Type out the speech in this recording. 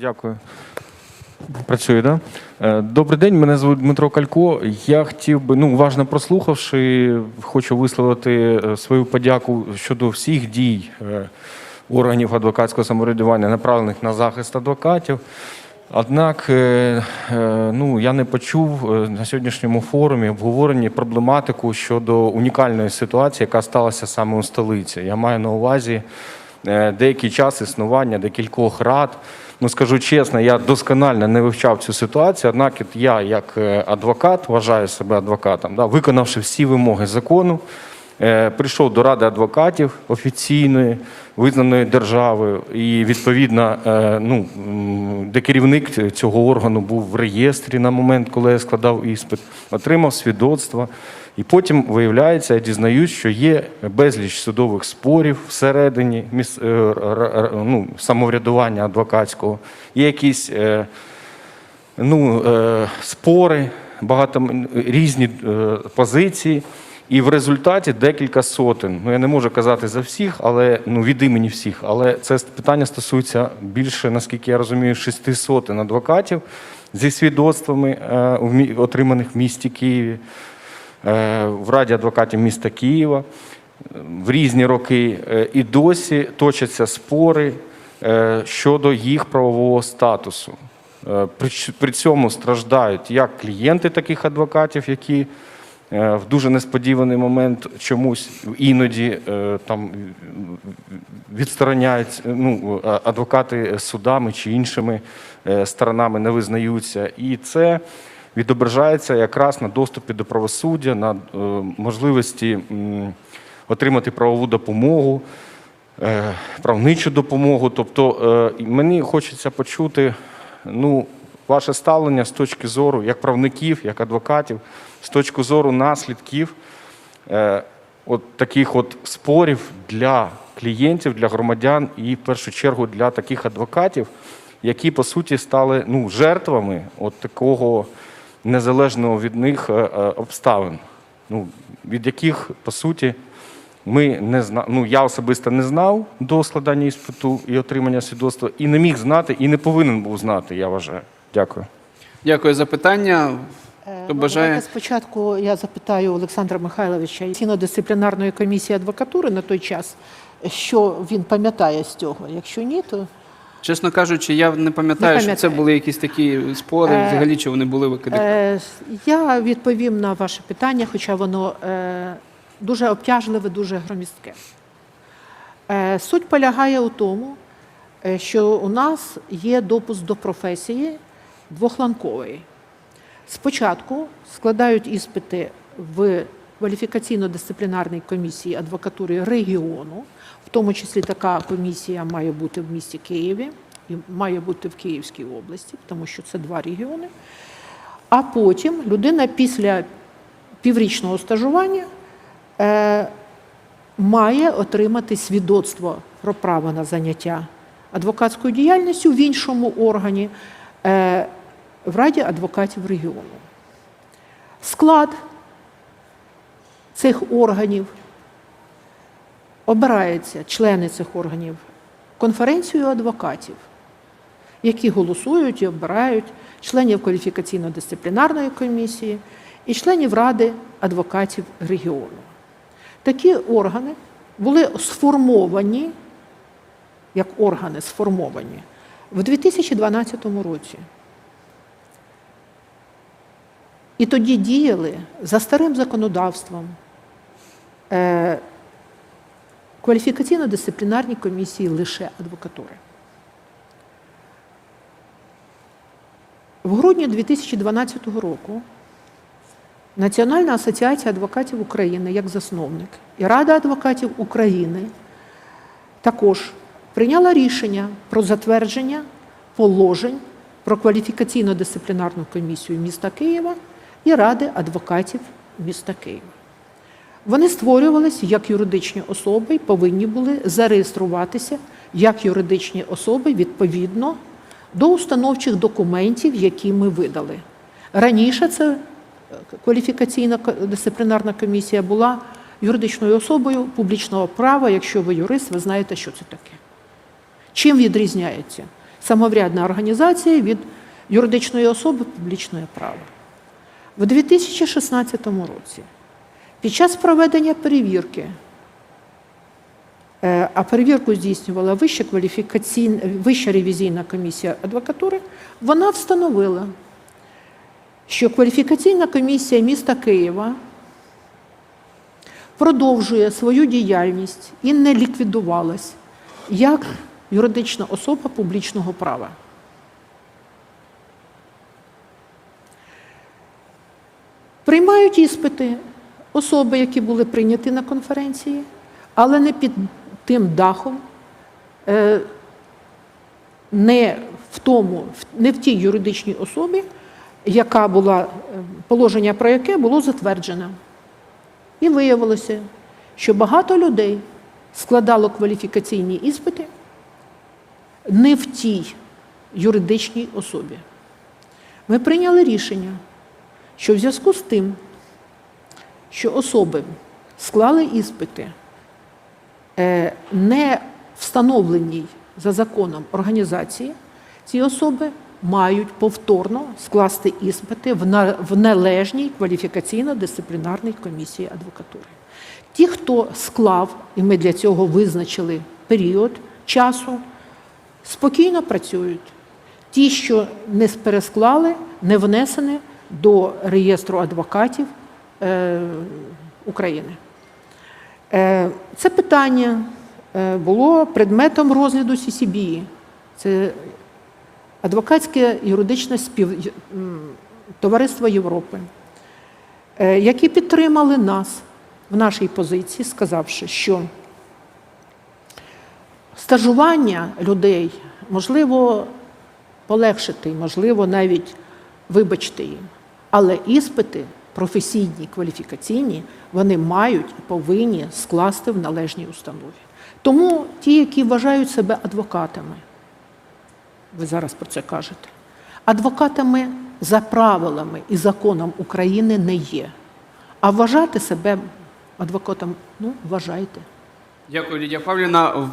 Дякую. Працює, да? Е, Добрий день, мене звуть Дмитро Калько. Я хотів би, ну, уважно прослухавши, хочу висловити е, свою подяку щодо всіх дій е, органів адвокатського самоврядування, направлених на захист адвокатів. Однак ну, я не почув на сьогоднішньому форумі обговорені проблематику щодо унікальної ситуації, яка сталася саме у столиці. Я маю на увазі деякий час існування декількох рад. Ну, скажу чесно, я досконально не вивчав цю ситуацію, однак я, як е, адвокат, вважаю себе адвокатом, да, виконавши всі вимоги закону, е, прийшов до Ради адвокатів офіційної, визнаної державою, і відповідно, е, ну, де керівник цього органу був в реєстрі на момент, коли я складав іспит, отримав свідоцтво. І потім виявляється, я дізнаюсь, що є безліч судових спорів всередині е, ну, самоврядування адвокатського, є якісь е, ну, е, спори, багато різні позиції. І в результаті декілька сотень. Ну я не можу казати за всіх, але ну від імені всіх. Але це питання стосується більше, наскільки я розумію, шести сотень адвокатів зі свідоцтвами, е, отриманих в місті Києві, в Раді адвокатів міста Києва е, в різні роки. Е, І досі точаться спори е, щодо їх правового статусу. Е, При, цьому страждають як клієнти таких адвокатів, які е, в дуже несподіваний момент чомусь іноді е, там відстороняють ну, адвокати судами чи іншими е, сторонами не визнаються. І це відображається якраз на доступі до правосуддя, на е, можливості отримати правову допомогу, е, правничу допомогу. Тобто е, мені хочеться почути ну, ваше ставлення з точки зору як правників, як адвокатів, з точки зору наслідків от таких от спорів для клієнтів, для громадян і в першу чергу для таких адвокатів, які по суті стали ну, жертвами от такого незалежного від них е, е, обставин, ну, від яких по суті ми не зна... ну, я особисто не знав до складання іспиту і отримання свідоцтва, і не міг знати, і не повинен був знати, я вважаю. Дякую. Дякую за питання. Хто Ну, бажає? Спочатку я запитаю Олександра Михайловича дисциплінарної комісії адвокатури на той час, що він пам'ятає з цього. Якщо ні, то Чесно кажучи, я не пам'ятаю, що це були якісь такі спори, Е, взагалі чи вони були в е, я відповім на ваше питання, хоча воно е, дуже обтяжливе, дуже громістке. Е, суть полягає у тому, що у нас є допуск до професії двохланкової. Спочатку складають іспити в кваліфікаційно-дисциплінарній комісії адвокатури регіону, в тому числі така комісія має бути в місті Києві і має бути в Київській області, тому що це два регіони. А потім людина після піврічного стажування е, має отримати свідоцтво про право на заняття адвокатською діяльністю в іншому органі е, в Раді адвокатів регіону. Склад цих органів обирається, члени цих органів, конференцією адвокатів, які голосують і обирають членів кваліфікаційно-дисциплінарної комісії і членів Ради адвокатів регіону. Такі органи були сформовані, як органи сформовані в 2012 році. І тоді діяли за старим законодавством кваліфікаційно-дисциплінарні комісії лише адвокатури. В грудні 2012 року Національна асоціація адвокатів України як засновник і Рада адвокатів України також прийняла рішення про затвердження положень про кваліфікаційно-дисциплінарну комісію міста Києва і Ради адвокатів міста Києва. Вони створювалися як юридичні особи і повинні були зареєструватися як юридичні особи відповідно до установчих документів, які ми видали. Раніше це е, кваліфікаційна дисциплінарна комісія була юридичною особою публічного права. Якщо ви юрист, ви знаєте, що це таке. Чим відрізняється? самоврядна організація від юридичної особи публічної права. В 2016 році під час проведення перевірки, е, а перевірку здійснювала Вища, кваліфікаційна, Вища ревізійна комісія адвокатури, вона встановила, що кваліфікаційна комісія міста Києва продовжує свою діяльність і не ліквідувалась як юридична особа публічного права. Приймають іспити особи, які були прийняті на конференції, але не під тим дахом, е, не в тому, не в тій юридичній особі, яка була е, положення про яке було затверджено. І виявилося, що багато людей складало кваліфікаційні іспити не в тій юридичній особі. Ми прийняли рішення, що в зв'язку з тим, що особи склали іспити е, не встановленій за законом організації, ці особи мають повторно скласти іспити в належній кваліфікаційно-дисциплінарній комісії адвокатури. Ті, хто склав, і ми для цього визначили період часу, спокійно працюють. Ті, що не пересклали, не внесені до реєстру адвокатів України. Е, Це питання е, було предметом розгляду CCBE. Це адвокатське юридичне спів... товариство Європи, е, які підтримали нас в нашій позиції, сказавши, що стажування людей можливо полегшити, можливо, навіть вибачити їм. Але іспити професійні, кваліфікаційні, вони мають і повинні скласти в належній установі. Тому ті, які вважають себе адвокатами, ви зараз про це кажете, адвокатами за правилами і законом України не є. А вважати себе адвокатом, ну, вважайте. Дякую, Лідія Павлівна.